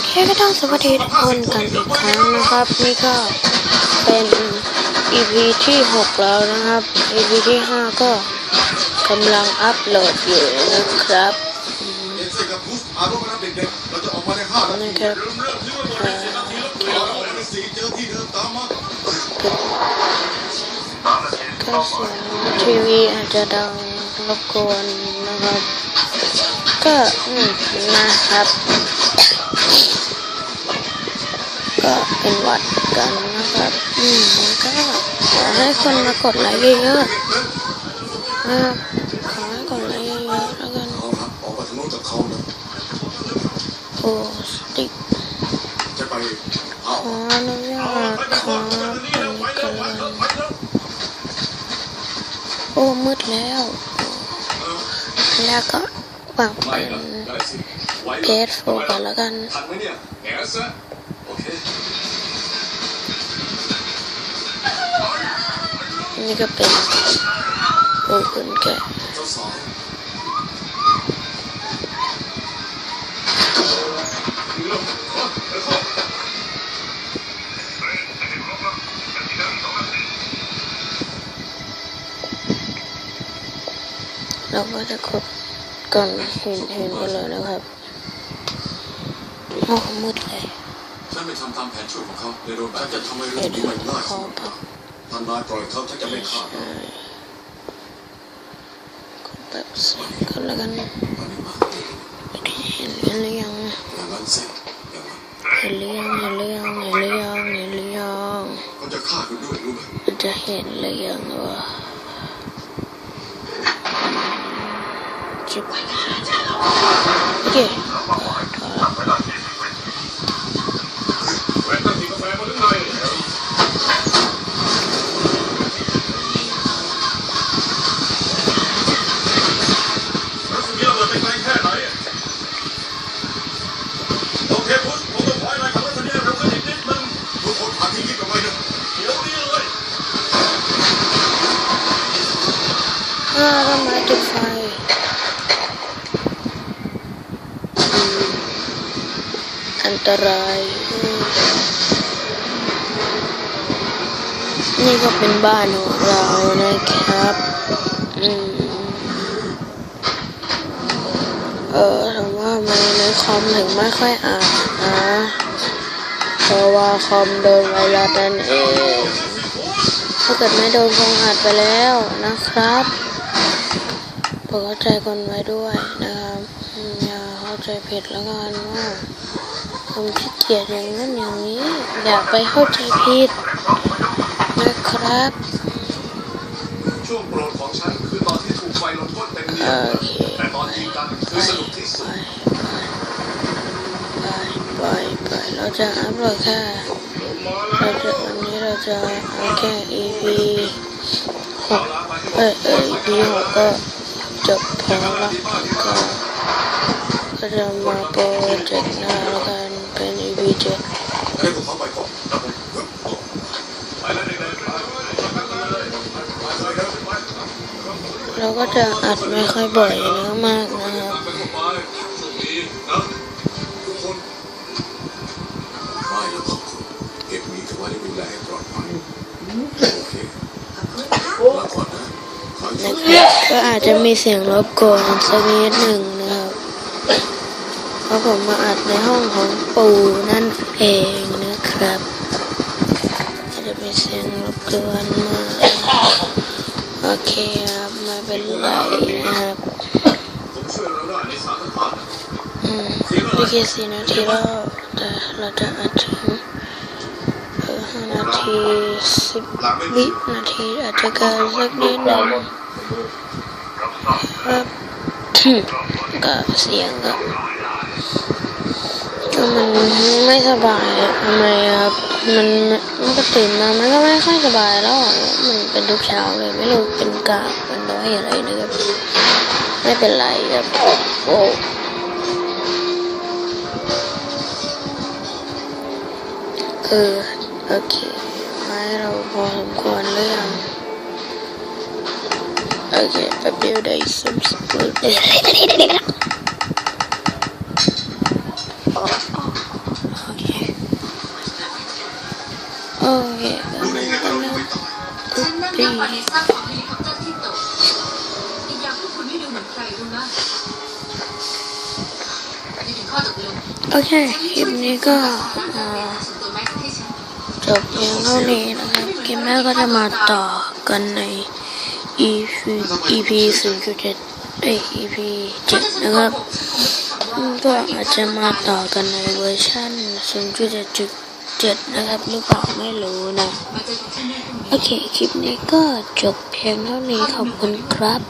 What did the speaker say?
อเคก็ต้องสวัสดีทุกคนกันอีกครั้งนะครับ นี่ก็เป็น EP ที่ 6 แล้วนะครับ EP ที่ 5 ก็กำลังอัปโหลดอยู่นะครับนะครับก็เสียงทีวีอาจจะดังรบกวนนะครับ ก็นะครับ ก็เป็นวัดกันนะครับอืมก็ขอให้คนมากดไลค์เยอะๆนะครับขอให้กดไลค์เยอะๆแล้วกันเอาครับออกมาทางโน้นกับเขานะโอ้สติกขออนุญาตครับเป็นกันโอ้มืดแล้ว แล้วก็ ฝากเป็นเพจโฟกัอนแล้วกันนี่ก็เป็นโอ้คุณแก่เราก็จะครบ ก่อนเห็นเห็นกันเลยนะครับโอ้มืดเลยฉันไม่ทำตามแผนช่วยของเขาเลยโดนแบบจะทำให้เรื่เดี๋อยงวนี้ดูมันง่ายขอเปล่าท่านนายปล่อยเขาถ้าจะไม่ขาดใช่กดแบบเสียงกันแล้วกันตอนนี้มาเห็นกันหรือยังอย่างนั้นสิอย่างนั้นเห็นหรือยังเห็นหรือยังเห็นหรือยังเห็นหรือยังเขาจะฆ่าคุณด้วยรู้ไหมมันจะเห็นหรือยังวะ จิบโอเคพอละ อันตราย นี่ก็เป็นบ้านของเรานะครับอเออถามว่าทำไมในคอมถึงไม่ค่อยอ่านนะเพราะว่าคอมโดนไวรัสนั่นเองถ้าเกิดไม่โดนคงอัดไปแล้วนะครับโปรดใจคนไว้ด้วยนะครับอย่าเข้าใจผิดแล้วกันว่า ผมขี้เกียจอย่างนั้นอย่างนี้ อย่าไปเข้าใจผิดนะครับ ช่วงโปรดของฉันคือตอนที่ถูกไฟลนก้นเต็มเนียโอเค แต่ตอนยิงกันคือสนุกที่ไปสุดไปไปไปเราจะอัพโหลดแค่เราจะวันนี้เราจะเอาแค่ EP หกเอ้ยเอ้ย EP หกก็จบพอละก็ ก็จะมาโปรเจกต์หน้าแล้วกันเป็น EP เจ็ดให้พวกเขาไปก่อนครับผมเราก็จะอัดไม่ค่อยบ่อยนะมากนะครับไปพวกไปโชคดีนะทุกคนไม่แล้วขอบคุณเก็บหมีถือว่าได้ดูแลให้ปลอดภัยโอเคลาก่อนนะขอให้โชนะคคดีรับก็อาจจะมีเสียงรบกวนสักนิดหนึ่งนะครับ เพราะผมมาอัดในห้องของปู่นั่นเองนะครับอาจจะมีเสียงรบกวนมาโอเคครับไม่เป็นไรนะครับอืมนี่แค่สี่นาทีแล้วแต่เราจะอัดถึงห้านาทีสิบวินาทีอาจจะเกินสักนิดหนึ่งครับ ก็เสียงก็มันไม่สบายทำไมครับมันมันก็ตื่นมามันก็ไม่ค่อยสบายแล้วมันเป็นทุกเช้าเลยไม่รู้เป็นกาเป็นน้อยอะไรนะครับไม่เป็นไรครับโอ้เออโอเคไม้เราพอสมควรหรือยัง Okay, I build a some spoon. oh, okay. Oh, yeah. That's okay. Okay, คลิปนี้ก็จบเพียงเท่านี้นะครับคลิปหน้าก็จะมาต่อกันใน EP EP 0.7เอ้ย EP 7นะครับก็อาจจะมาต่อกันในเวอร์ชัน0.7.7นะครับหรือเปล่าไม่รู้นะ โอเค คลิปนี้ก็จบเพียงเท่านี้ขอบคุณครับ